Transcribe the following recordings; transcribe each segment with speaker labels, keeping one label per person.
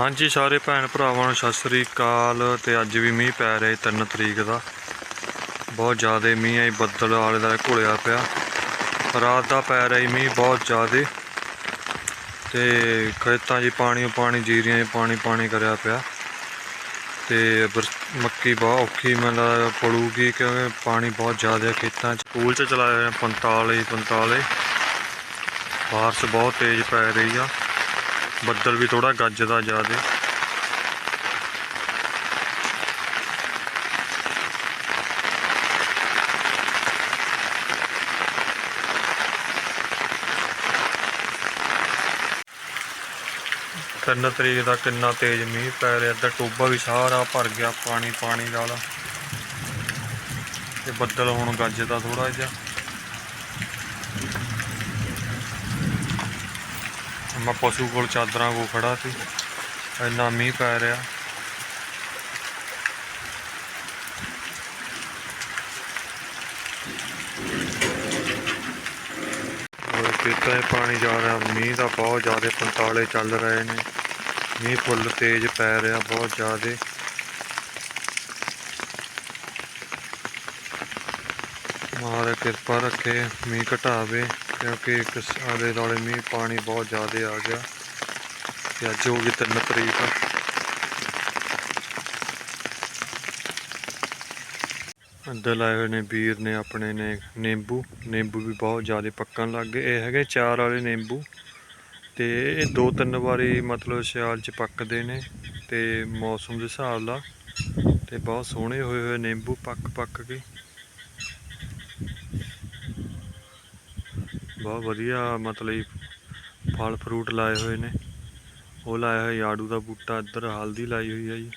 Speaker 1: ਹਾਂਜੀ, ਸਾਰੇ ਭੈਣ ਭਰਾਵਾਂ ਨੂੰ ਸਤਿ ਸ੍ਰੀ ਅਕਾਲ ਤੇ ਅੱਜ ਵੀ ਮੀਂਹ ਪੈ ਰਿਹਾ 3 ਤਰੀਕ ਦਾ। ਬਹੁਤ ਜ਼ਿਆਦਾ ਮੀਂਹ ਹੈ ਬੱਦਲ ਆਲੇ ਦਾ ਘੁਲਿਆ ਪਿਆ। ਰਾਤ ਦਾ ਪੈ ਰਿਹਾ ਸੀ ਮੀਂਹ ਬਹੁਤ ਜ਼ਿਆਦਾ। ਤੇ ਖੇਤਾਂ 'ਚ ਪਾਣੀ ਪਾਣੀ, ਜੀਰੀਆਂ 'ਚ ਪਾਣੀ ਪਾਣੀ ਕਰਿਆ ਪਿਆ। ਤੇ ਬਰਸ- ਮੱਕੀ ਬਹੁਤ ਔਖੀ ਮਤਲਬ ਪੜੂਗੀ ਕਿਉਂਕਿ ਪਾਣੀ ਬਹੁਤ ਜ਼ਿਆਦਾ ਖੇਤਾਂ 'ਚ। ਸਕੂਲ 'ਚ ਚਲਾਇਆ ਹੋਏ ਨੇ 45 45 ਬਾਰਿਸ਼ ਬਹੁਤ ਤੇਜ਼ ਪੈ ਰਹੀ ਆ। ਬੱਦਲ ਵੀ ਥੋੜਾ ਗੱਜਦਾ ਜ਼ਿਆਦੇ। ਤਿੰਨ ਤਰੀਕ ਦਾ ਕਿੰਨਾ ਤੇਜ਼ ਮੀਂਹ ਪੈ ਰਿਹਾ ਇੱਧਰ ਟੋਬਾ ਵੀ ਸਾਰਾ ਭਰ ਗਿਆ ਪਾਣੀ ਪਾਣੀ ਨਾਲ ਤੇ ਬੱਦਲ ਹੁਣ ਗੱਜਦਾ ਥੋੜਾ ਜਿਹਾ। ਮੈਂ ਪਸ਼ੂ ਕੋਲ ਚਾਦਰਾਂ ਕੋ ਖੜਾ ਸੀ। ਇੰਨਾ ਮੀਂਹ ਪੈ ਰਿਹਾ। ਹੋਰ ਖੇਤਾਂ 'ਚ ਪਾਣੀ ਜਾ ਰਿਹਾ। ਮੀਂਹ ਦਾ ਬਹੁਤ ਜ਼ਿਆਦਾ ਪੰਤਾਲੇ ਚੱਲ ਰਹੇ ਨੇ। ਮੀਂਹ ਫੁੱਲ ਤੇਜ਼ ਪੈ ਰਿਹਾ ਬਹੁਤ ਜ਼ਿਆਦਾ। ਮਹਾਰਾਜ ਕਿਰਪਾ ਰੱਖੇ, ਮੀਂਹ ਘਟਾਵੇ, ਕਿਉਂਕਿ ਇੱਕ ਆਲੇ ਦੁਆਲੇ ਮੀਂਹ, ਪਾਣੀ ਬਹੁਤ ਜ਼ਿਆਦਾ ਆ ਗਿਆ। ਤੇ ਅੱਜ ਹੋ ਗਈ ਤਿੰਨ ਤਰੀਕ। ਅੰਦਰ ਲਾਏ ਹੋਏ ਨੇ ਵੀਰ ਨੇ, ਆਪਣੇ ਨੇ ਨਿੰਬੂ। ਨਿੰਬੂ ਵੀ ਬਹੁਤ ਜ਼ਿਆਦਾ ਪੱਕਣ ਲੱਗ ਗਏ। ਇਹ ਹੈਗੇ ਚਾਰ ਵਾਲੇ ਨਿੰਬੂ। ਤੇ ਇਹ ਦੋ ਤਿੰਨ ਵਾਰੀ ਮਤਲਬ ਸਿਆਲ ਚ ਪੱਕਦੇ ਨੇ। ਤੇ ਮੌਸਮ ਦੇ ਹਿਸਾਬ ਨਾਲ ਤੇ ਬਹੁਤ ਸੋਹਣੇ ਹੋਏ ਹੋਏ ਨਿੰਬੂ ਪੱਕ ਪੱਕ ਕੇ। ਬਹੁਤ ਵਧੀਆ ਮਤਲਬ ਫਲ ਫਰੂਟ ਲਾਏ ਹੋਏ ਨੇ। ਉਹ ਲਾਇਆ ਹੋਇਆ ਆੜੂ ਦਾ ਬੂਟਾ ਇੱਧਰ ਹਲਦੀ ਲਾਈ ਹੋਈ ਹੈ ਜੀ।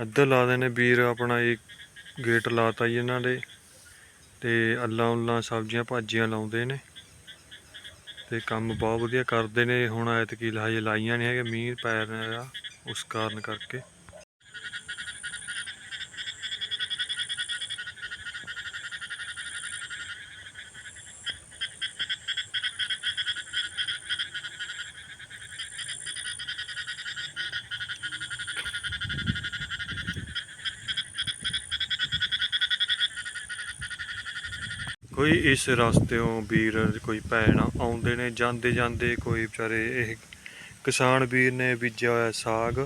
Speaker 1: ਇੱਧਰ ਲਾ ਦੇ ਨੇ ਵੀਰ, ਆਪਣਾ ਇਹ ਗੇਟ ਲਾਤਾ ਜੀ ਇਹਨਾਂ ਦੇ ਤੇ ਅੱਲਾਂ ਉੱਲਾਂ ਸਬਜ਼ੀਆਂ ਭਾਜੀਆਂ ਲਾਉਂਦੇ ਨੇ। ਤੇ ਕੰਮ ਬਹੁਤ ਵਧੀਆ ਕਰਦੇ ਨੇ, ਹੁਣ ਐਤਕੀ ਹਜੇ ਲਾਈਆਂ ਨਹੀਂ ਹੈਗੇ ਮੀਂਹ ਪੈ ਰਿਹਾ ਉਸ ਕਾਰਨ ਕਰਕੇ। ਕੋਈ ਇਸ ਰਸਤਿਓਂ ਵੀਰ ਕੋਈ ਭੈਣ ਆਉਂਦੇ ਨੇ, ਜਾਂਦੇ ਜਾਂਦੇ ਕੋਈ ਵਿਚਾਰੇ ਇਹ ਕਿਸਾਨ ਵੀਰ ਨੇ ਬੀਜਿਆ ਹੋਇਆ ਸਾਗ,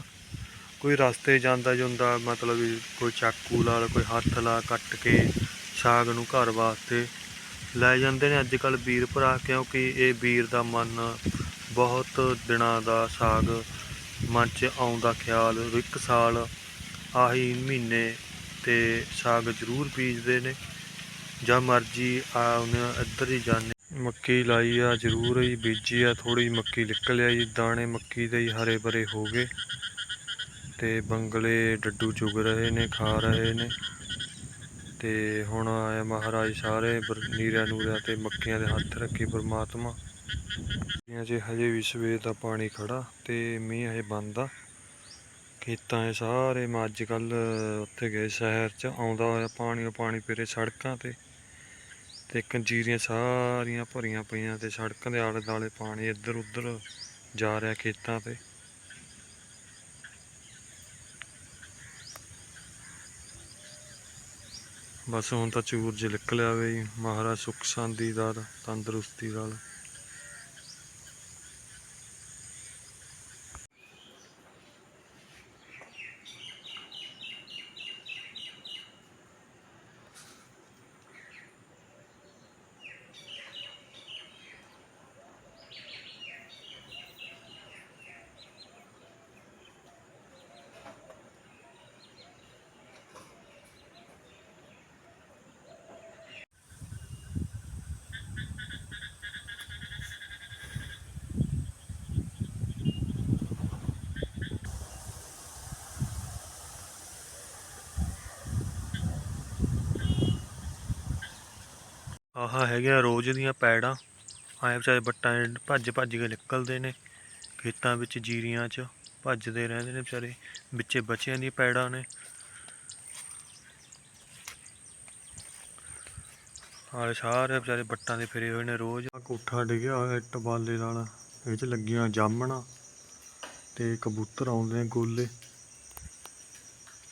Speaker 1: ਕੋਈ ਰਸਤੇ ਜਾਂਦਾ ਜੁੰਦਾ, ਮਤਲਬ ਕੋਈ ਚਾਕੂ ਨਾਲ ਕੋਈ ਹੱਥ ਲਾ ਕੱਟ ਕੇ ਸਾਗ ਨੂੰ ਘਰ ਵਾਸਤੇ ਲੈ ਜਾਂਦੇ ਨੇ। ਅੱਜ ਕੱਲ ਵੀਰ ਭਰਾ, ਕਿਉਂਕਿ ਇਹ ਵੀਰ ਦਾ ਮਨ ਬਹੁਤ ਦਿਨਾਂ ਦਾ ਸਾਗ ਮਨ 'ਚ ਆਉਂਦਾ ਖਿਆਲ, ਇੱਕ ਸਾਲ ਆਹੀ ਮਹੀਨੇ ਤੇ ਸਾਗ ਜ਼ਰੂਰ ਬੀਜਦੇ ਨੇ। ਜਾਂ ਮਰਜ਼ੀ ਆ ਉਹਨੇ ਇੱਧਰ ਹੀ ਜਾਣੇ। ਮੱਕੀ ਲਾਈ ਆ, ਜ਼ਰੂਰ ਹੀ ਬੀਜੀ ਆ ਥੋੜੀ ਮੱਕੀ ਨਿਕਲ ਆਈ, ਦਾਣੇ ਮੱਕੀ ਦੇ ਹੀ ਹਰੇ ਭਰੇ ਹੋ ਗਏ। ਤੇ ਬੰਗਲੇ ਡੱਡੂ ਚੁਗ ਰਹੇ ਨੇ, ਖਾ ਰਹੇ ਨੇ। ਤੇ ਹੁਣ ਆਇਆ ਮਹਾਰਾਜ ਸਾਰੇ ਬਰ- ਨੀਰਿਆਂ ਨੂਰਿਆਂ ਤੇ ਮੱਕੀਆਂ ਦੇ ਹੱਥ ਰੱਖੀ ਪ੍ਰਮਾਤਮਾ। ਇਹ ਜੇ ਹਜੇ ਵੀ ਸਵੇਰ ਦਾ ਪਾਣੀ ਖੜਾ ਤੇ ਮੀਂਹ ਹਜੇ ਬੰਦ ਖੇਤਾਂ 'ਚ ਸਾਰੇ, ਮੈਂ ਅੱਜ ਕੱਲ ਉੱਥੇ ਗਏ, ਸ਼ਹਿਰ 'ਚ ਆਉਂਦਾ ਹੋਇਆ ਪਾਣੀ ਓ ਪਾਣੀ ਪੀਰੇ ਸੜਕਾਂ ਤੇ। ਤੇ ਕੰਜੀਰੀਆਂ ਸਾਰੀਆਂ ਭਰੀਆਂ ਪਈਆਂ ਤੇ ਸੜਕਾਂ ਦੇ ਆਲੇ ਦੁਆਲੇ ਪਾਣੀ ਇੱਧਰ ਉੱਧਰ ਜਾ ਰਿਹਾ ਖੇਤਾਂ ਤੇ। ਬਸ ਹੁਣ ਤਾਂ ਚੂਰ ਜੇ ਨਿਕਲਿਆ ਵੇ ਜੀ, ਮਹਾਰਾਜ ਸੁੱਖ ਸ਼ਾਂਤੀ ਦਾ, ਤੰਦਰੁਸਤੀ ਨਾਲ ਆਹ ਹੈਗੇ ਆ ਰੋਜ਼ ਦੀਆਂ ਪੈੜਾਂ। ਆਏ ਵਿਚਾਰੇ ਬੱਟਾਂ ਭੱਜ ਭੱਜ ਕੇ ਨਿਕਲਦੇ ਨੇ, ਖੇਤਾਂ ਵਿੱਚ ਜੀਰੀਆਂ 'ਚ ਭੱਜਦੇ ਰਹਿੰਦੇ ਨੇ ਵਿਚਾਰੇ, ਵਿੱਚੇ ਬੱਚਿਆਂ ਦੀਆਂ ਪੈੜਾਂ ਨੇ। ਹਾਲੇ ਸਾਰੇ ਵਿਚਾਰੇ ਬੱਟਾਂ ਦੇ ਫਿਰੇ ਹੋਏ ਨੇ ਰੋਜ਼। ਕੋਠਾ ਡਿੱਗਿਆ ਹੋਇਆ ਇੱਟ ਬਾਲੇ ਨਾਲ, ਇਹ ਚ ਲੱਗੀਆਂ ਜਾਮਣਾ ਤੇ ਕਬੂਤਰ ਆਉਂਦੇ ਨੇ ਗੋਲੇ।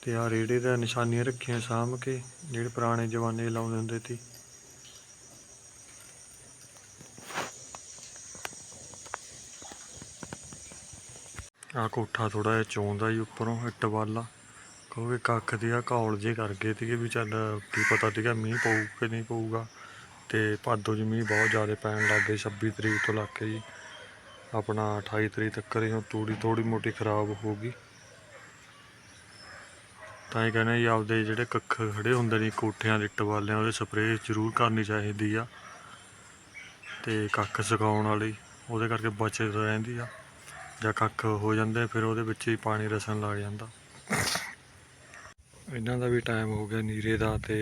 Speaker 1: ਤੇ ਆ ਰੇੜੇ ਦਾ ਨਿਸ਼ਾਨੀਆਂ ਰੱਖੀਆਂ ਸਾਂਭ ਕੇ, ਜਿਹੜੇ ਪੁਰਾਣੇ ਜਵਾਨੇ ਲਾਉਂਦੇ ਹੁੰਦੇ ਸੀ। ਆ ਕੋਠਾ ਥੋੜਾ ਜਿਹਾ ਚੋਂਦਾ ਜੀ ਉੱਪਰੋਂ, ਇੱਟ ਵਾਲਾ। ਕਿਉਂਕਿ ਕੱਖ ਦੀ ਆ ਘੌਲ ਜੇ ਕਰ ਗਏ ਸੀਗੇ ਵੀ ਚੱਲ ਕੀ ਪਤਾ ਸੀਗਾ ਮੀਂਹ ਪਊ ਕਿ ਨਹੀਂ ਪਊਗਾ। ਤੇ ਭਾਦੋ 'ਚ ਮੀਂਹ ਬਹੁਤ ਜ਼ਿਆਦਾ ਪੈਣ ਲੱਗ ਗਏ 26 ਤਰੀਕ ਤੋਂ ਲੱਗ ਕੇ ਜੀ। ਆਪਣਾ 28 ਤਰੀਕ ਤੱਕ ਹੀ ਹੁਣ ਤੂੜੀ ਥੋੜੀ ਮੋਟੀ ਖਰਾਬ ਹੋ ਗਈ ਤਾਂ ਇਹ ਕਹਿੰਦੇ ਜੀ ਆਪਦੇ ਜਿਹੜੇ ਕੱਖ ਖੜੇ ਹੁੰਦੇ ਨੇ ਕੋਠਿਆਂ ਦੇ ਇੱਟ ਵਾਲਿਆਂ, ਉਹਦੇ ਸਪਰੇਅ ਜ਼ਰੂਰ ਕਰਨੀ ਚਾਹੀਦੀ ਆ। ਤੇ ਕੱਖ ਸੁਕਾਉਣ ਵਾਲੀ, ਉਹਦੇ ਕਰਕੇ ਬਚਤ ਰਹਿੰਦੀ ਆ। ਜਾਂ ਕੱਖ ਹੋ ਜਾਂਦੇ, ਫਿਰ ਉਹਦੇ ਵਿੱਚ ਹੀ ਪਾਣੀ ਰਸਣ ਲੱਗ ਜਾਂਦਾ। ਇਹਨਾਂ ਦਾ ਵੀ ਟਾਈਮ ਹੋ ਗਿਆ ਨੀਰੇ ਦਾ ਤੇ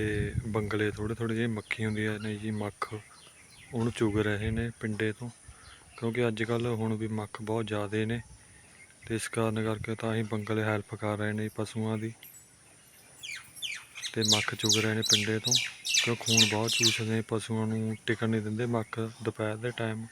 Speaker 1: ਬੰਗਲੇ ਥੋੜੇ ਥੋੜੇ ਜਿਹੀ ਮੱਖੀ ਹੁੰਦੀਆਂ ਨੇ ਜੀ ਮੱਖ ਉਹਨੂੰ ਚੁਗ ਰਹੇ ਨੇ ਪਿੰਡੇ ਤੋਂ, ਕਿਉਂਕਿ ਅੱਜ ਕੱਲ ਹੁਣ ਵੀ ਮੱਖ ਬਹੁਤ ਜ਼ਿਆਦੇ ਨੇ, ਤੇ ਇਸ ਕਾਰਨ ਕਰਕੇ ਤਾਂ ਹੀ ਬੰਗਲੇ ਹੈਲਪ ਕਰ ਰਹੇ ਨੇ ਪਸ਼ੂਆਂ ਦੀ। ਤੇ ਮੱਖ ਚੁਗ ਰਹੇ ਨੇ ਪਿੰਡੇ ਤੋਂ ਕਿਉਂ ਖੂਨ ਬਹੁਤ ਚੂਸਦੇ ਪਸ਼ੂਆਂ ਨੂੰ ਟਿਕਣ ਨਹੀਂ ਦਿੰਦੇ ਮੱਖ ਦੁਪਹਿਰ ਦੇ ਟਾਈਮ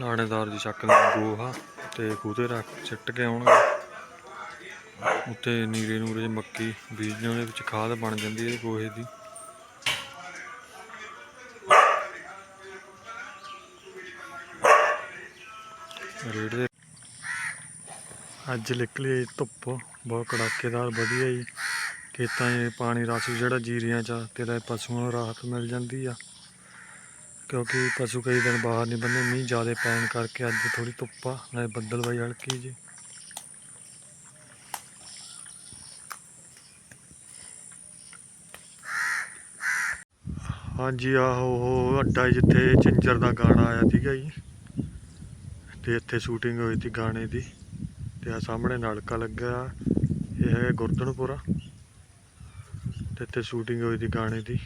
Speaker 1: ਲਾਣੇਦਾਰ ਦੀ ਚੱਕ ਦੇ ਗੋਹਾ ਤੇ ਖੂਤੇ ਰੱਖ ਸਿੱਟ ਕੇ ਆਉਣਗੇ। ਉੱਤੇ ਨੀਰੇ ਨੂਰੇ ਜਿਹੀ ਮੱਕੀ ਬੀਜਦੇ ਉਹਦੇ ਵਿੱਚ ਖਾਦ ਬਣ ਜਾਂਦੀ ਹੈ ਗੋਹੇ ਦੀ। ਰੇੜ ਦੇ ਅੱਜ ਨਿਕਲੀ ਧੁੱਪ ਬਹੁਤ ਕੜਾਕੇਦਾਰ ਵਧੀਆ ਜੀ। ਖੇਤਾਂ 'ਚ ਪਾਣੀ ਰਸ ਜਿਹੜਾ ਜੀਰੀਆਂ 'ਚ ਆ, ਤੇ ਪਸ਼ੂਆਂ ਨੂੰ ਰਾਹਤ ਮਿਲ ਜਾਂਦੀ ਆ। ਕਿਉਂਕਿ ਪਸ਼ੂ ਕਈ ਦਿਨ ਬਾਹਰ ਨਹੀਂ ਬੰਨੇ, ਮੀਂਹ ਜ਼ਿਆਦਾ ਪੈਣ ਕਰਕੇ ਅੱਜ ਥੋੜੀ ਧੁੱਪ ਆ, ਨਾਲੇ ਬੱਦਲਬਾਈ ਹਲਕੀ ਜੀ ਹਾਂਜੀ, ਆਹੋ, ਉਹ ਅੱਡਾ ਜਿੱਥੇ ਚਿੰਜਰ ਦਾ ਗਾਣਾ ਆਇਆ ਸੀਗਾ ਜੀ, ਤੇ ਇੱਥੇ ਸ਼ੂਟਿੰਗ ਹੋਈ ਸੀ ਗਾਣੇ ਦੀ, ਤੇ ਆ ਸਾਹਮਣੇ ਨਲਕਾ ਲੱਗਾ ਇਹ ਹੈ ਗੁਰਦਨਪੁਰਾ, ਤੇ ਇੱਥੇ ਸ਼ੂਟਿੰਗ ਹੋਈ ਸੀ ਗਾਣੇ ਦੀ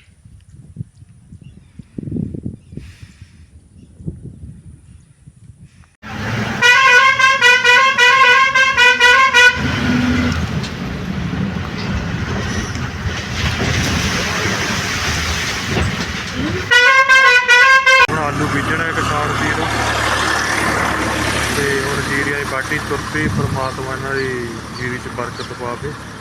Speaker 1: ਹੁਣ ਆਲੂ ਬੀਜਣਾ ਹੈ ਕਿਸਾਨ ਵੀਰ ਤੇ ਹੁਣ ਜੀਰੀਆਂ